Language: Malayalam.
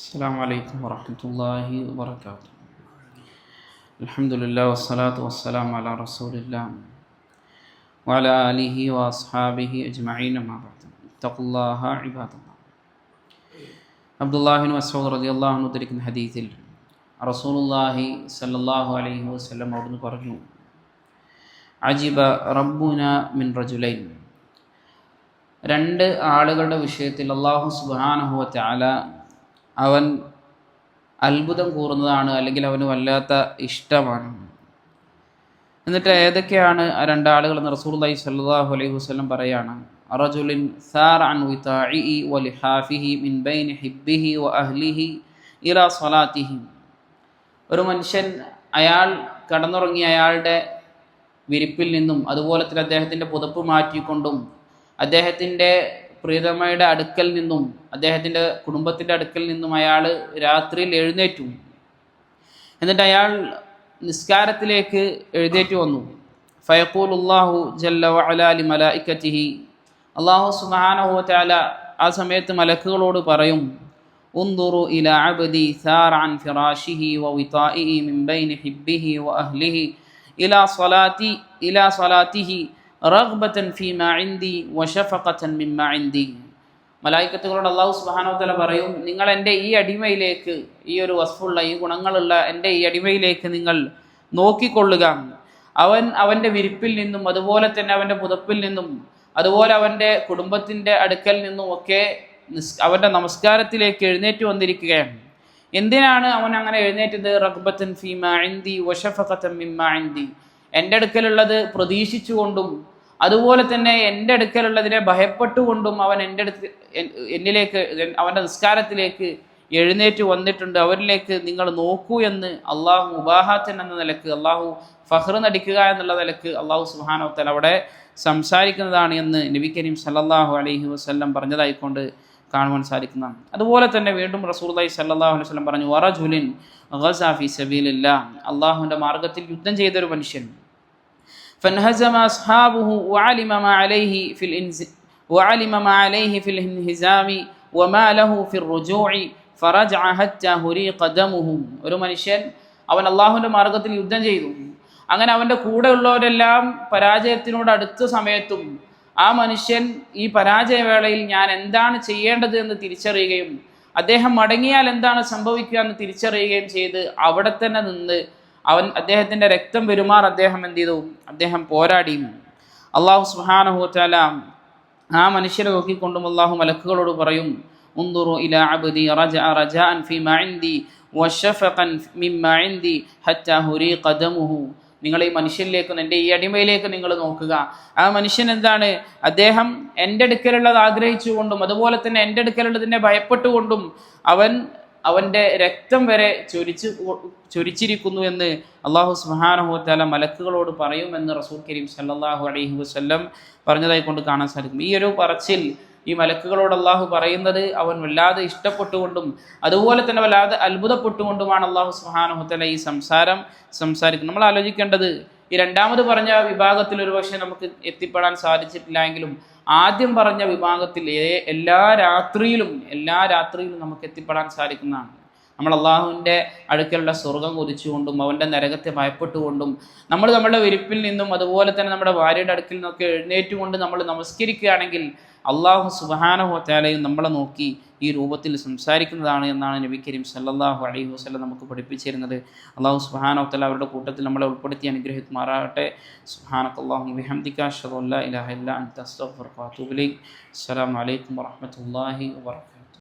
السلام عليكم ورحمة الله وبركاته الحمد لله والصلاة والسلام على رسول الله وعلى آله وأصحابه أجمعين ما بعد اتقوا الله عباد الله عبد الله بن مسعود رضي الله عنه ഉദ്ധരിക്കുന്ന ഹദീസിൽ റസൂലുള്ളാഹി സല്ലല്ലാഹു അലൈഹി വസല്ലം അവിടുന്ന് പറഞ്ഞു അജിബ റബ്ബുന മിൻ റജുലൈൻ രണ്ട് ആളുകളുടെ വിഷയത്തിൽ അള്ളാഹു സുബ്ഹാനഹു വ തആല അവൻ അത്ഭുതം കൂറുന്നതാണ് അല്ലെങ്കിൽ അവന് വല്ലാത്ത ഇഷ്ടമാണ്. എന്നിട്ട് ഏതൊക്കെയാണ് ആ രണ്ടാളുകൾ എന്ന് റസൂലുള്ളാഹി സ്വല്ലല്ലാഹു അലൈഹി വസല്ലം പറയാണ്? അറജുലിൻ സാർ അൻ വിതാഇഇ വലിഹാഫിഹി മിൻ ബൈനി ഹിബ്ബിഹി വ അഹ്ലിഹി സ്വലാത്തിഹി. ഒരു മനുഷ്യൻ അയാൾ കടന്നുറങ്ങി അയാളുടെ വിരിപ്പിൽ നിന്നും അതുപോലെ തന്നെ അദ്ദേഹത്തിന്റെ പുതപ്പ് മാറ്റിക്കൊണ്ടും അദ്ദേഹത്തിന്റെ പ്രിയതമയുടെ അടുക്കൽ നിന്നും അദ്ദേഹത്തിന്റെ കുടുംബത്തിന്റെ അടുക്കൽ നിന്നും അയാൾ രാത്രിയിൽ എഴുന്നേറ്റു. എന്നിട്ട് അയാൾ നിസ്കാരത്തിലേക്ക് എഴുന്നേറ്റ് വന്നു. ഫയക്കൂൽ അള്ളാഹു ജല്ല വഅലാലി ഇക്കറ്റിഹി അള്ളാഹു സുബ്ഹാനഹു വതആല ആ സമയത്ത് മലക്കുകളോട് പറയും ഉന്തുറു ഇല അബദി അൻ ഫിറാഷിഹി വവിതാഇഹി മിൻ ബൈനി ഹിബ്ബിഹി വഅഹ്ലിഹി ഇലാ സ്വലാത്തി ഇലാ സ്വലാത്തിഹി റഗ്ബത്തൻ ഫീമാ ഇൻദി വശഫഖത്തൻ മിമ്മ ഇൻദി. മലായിക്കത്തുകളോട് അള്ളാഹു സുബാനോത്തല പറയും നിങ്ങൾ എന്റെ ഈ അടിമയിലേക്ക് ഈ ഒരു വസ്ഫുള്ള ഈ ഗുണങ്ങളുള്ള എന്റെ ഈ അടിമയിലേക്ക് നിങ്ങൾ നോക്കിക്കൊള്ളുക. അവൻ അവന്റെ വിരിപ്പിൽ നിന്നും അതുപോലെ തന്നെ അവന്റെ പുതപ്പിൽ നിന്നും അതുപോലെ അവന്റെ കുടുംബത്തിന്റെ അടുക്കൽ നിന്നും ഒക്കെ നിസ് അവന്റെ നമസ്കാരത്തിലേക്ക് എഴുന്നേറ്റ് വന്നിരിക്കുകയാണ് എന്തിനാണ് അവൻ അങ്ങനെ എഴുന്നേറ്റത്? റഗ്ബത്തൻ ഫീമാ ഇൻദി വശഫഖത്തൻ മിമ്മ ഇൻദി. എന്റെ അടുക്കലുള്ളത് പ്രതീക്ഷിച്ചുകൊണ്ടും അതുപോലെ തന്നെ എന്റെ അടുക്കലുള്ളതിനെ ഭയപ്പെട്ടുകൊണ്ടും അവൻ എന്റെ അടുത്ത് എന്നിലേക്ക് അവന്റെ നിസ്കാരത്തിലേക്ക് എഴുന്നേറ്റ് വന്നിട്ടുണ്ട്. അവരിലേക്ക് നിങ്ങൾ നോക്കൂ എന്ന് അള്ളാഹു മുബാഹാത്തൻ എന്ന നിലയ്ക്ക് അള്ളാഹു ഫഹ്ർ നടിക്കുക എന്നുള്ള നിലയ്ക്ക് അള്ളാഹു സുഹാനോത്തൽ അവിടെ സംസാരിക്കുന്നതാണ് എന്ന് നബി കരീം സല്ലാഹു അലൈഹി വസല്ലം പറഞ്ഞതായിക്കൊണ്ട് കാണുവാൻ സാധിക്കുന്നതാണ്. അതുപോലെ തന്നെ വീണ്ടും റസൂർലായി സല്ലല്ലാഹു അലൈഹി വസല്ലം പറഞ്ഞു വറജുലിൻ ഗസാഫി അള്ളാഹുവിന്റെ മാർഗത്തിൽ യുദ്ധം ചെയ്തൊരു മനുഷ്യൻ فانهزم أصحابه وعلم ما عليه في الانز... وعلم ما عليه في الانهزام وما له في الرجوع فرجع حتى هريق دمه ഒരു മനുഷ്യൻ അവൻ അള്ളാഹുവിൻ്റെ മാർഗത്തിൽ യുദ്ധം ചെയ്തു അങ്ങനെ അവൻ്റെ കൂടെ ഉള്ളവരെല്ലാം പരാജയത്തിനോട് അടുത്ത സമയത്തും ആ മനുഷ്യൻ ഈ പരാജയവേളയിൽ ഞാൻ എന്താണ് ചെയ്യേണ്ടത് എന്ന് തിരിച്ചറിയുകയും അദ്ദേഹം മടങ്ങിയാൽ എന്താണ് സംഭവിക്കുക എന്ന് തിരിച്ചറിയുകയും ചെയ്ത് അവിടെ തന്നെ നിന്ന് അവൻ അദ്ദേഹത്തിന്റെ രക്തം പെരുമാർ അദ്ദേഹം എന്ത് ചെയ്തു? അദ്ദേഹം പോരാടി. അള്ളാഹു സുഹാനഹുത്താല ആ മനുഷ്യരെ നോക്കിക്കൊണ്ടും അള്ളാഹു മലക്കുകളോട് പറയും മുന്തുറു ഇല അബ്ദി റജ റജാൻ فيما عندي വശഫഖൻ مما عندي ഹത്താ ഹുരി ഖദമുഹു. നിങ്ങൾ ഈ മനുഷ്യനിലേക്ക് എന്റെ ഈ അടിമയിലേക്ക് നിങ്ങൾ നോക്കുക. ആ മനുഷ്യൻ എന്താണ്? അദ്ദേഹം എന്റെ അടുക്കലുള്ളത് ആഗ്രഹിച്ചുകൊണ്ടും അതുപോലെ തന്നെ എന്റെ അടുക്കലുള്ളതിനെ ഭയപ്പെട്ടുകൊണ്ടും അവൻ അവന്റെ രക്തം വരെ ചൊരിച്ച് ചൊരിച്ചിരിക്കുന്നു എന്ന് അള്ളാഹു സുഹാനഹുത്താല മലക്കുകളോട് പറയുമെന്ന് റസൂൽ കരീം സല്ലാഹു അലൈഹി വസ്ല്ലം പറഞ്ഞതായി കൊണ്ട് കാണാൻ സാധിക്കും. ഈ ഒരു പറച്ചിൽ ഈ മലക്കുകളോട് അള്ളാഹു പറയുന്നത് അവൻ വല്ലാതെ ഇഷ്ടപ്പെട്ടുകൊണ്ടും അതുപോലെ തന്നെ വല്ലാതെ അത്ഭുതപ്പെട്ടുകൊണ്ടുമാണ് അള്ളാഹു സുഹാനഹുത്തല ഈ സംസാരം സംസാരിക്കുന്നത്. നമ്മൾ ആലോചിക്കേണ്ടത് ഈ രണ്ടാമത് പറഞ്ഞ വിഭാഗത്തിൽ ഒരുപക്ഷെ നമുക്ക് എത്തിപ്പെടാൻ സാധിച്ചിട്ടില്ല എങ്കിലും ആദ്യം പറഞ്ഞ വിഭാഗത്തിൽ എല്ലാ രാത്രിയിലും എല്ലാ രാത്രിയിലും നമുക്ക് എത്തിപ്പെടാൻ സാധിക്കുന്നതാണ്. നമ്മൾ അള്ളാഹുവിന്റെ അടുക്കലുള്ള സ്വർഗം കൊതിച്ചുകൊണ്ടും അവന്റെ നരകത്തെ ഭയപ്പെട്ടുകൊണ്ടും നമ്മൾ നമ്മുടെ വിരിപ്പിൽ നിന്നും അതുപോലെ തന്നെ നമ്മുടെ ഭാര്യയുടെ അടുക്കിൽ നിന്നൊക്കെ എഴുന്നേറ്റുകൊണ്ട് നമ്മൾ നമസ്കരിക്കുകയാണെങ്കിൽ അള്ളാഹു സുബാനഹോത്താലയും നമ്മളെ നോക്കി ഈ രൂപത്തിൽ സംസാരിക്കുന്നതാണ് എന്നാണ് നബി കരീം സല്ലാഹു അലൈഹി വസ്ലം നമുക്ക് പഠിപ്പിച്ചിരുന്നത്. അള്ളാഹു സുബാനഹുത്തല അവരുടെ കൂട്ടത്തിൽ നമ്മളെ ഉൾപ്പെടുത്തി അനുഗ്രഹിക്കുമാറാകട്ടെ. സുബാനക്ക് അള്ളാഹു വിഹംദിക്ക ഷദുല്ല ഇലാഹ ഇല്ല അൻത അസ്തഗ്ഫിറുക വഅതൂബു ഇലൈക്. അസ്സലാമു അലൈക്കും വറഹ്മത്തുള്ളാഹി വബറകാതുഹു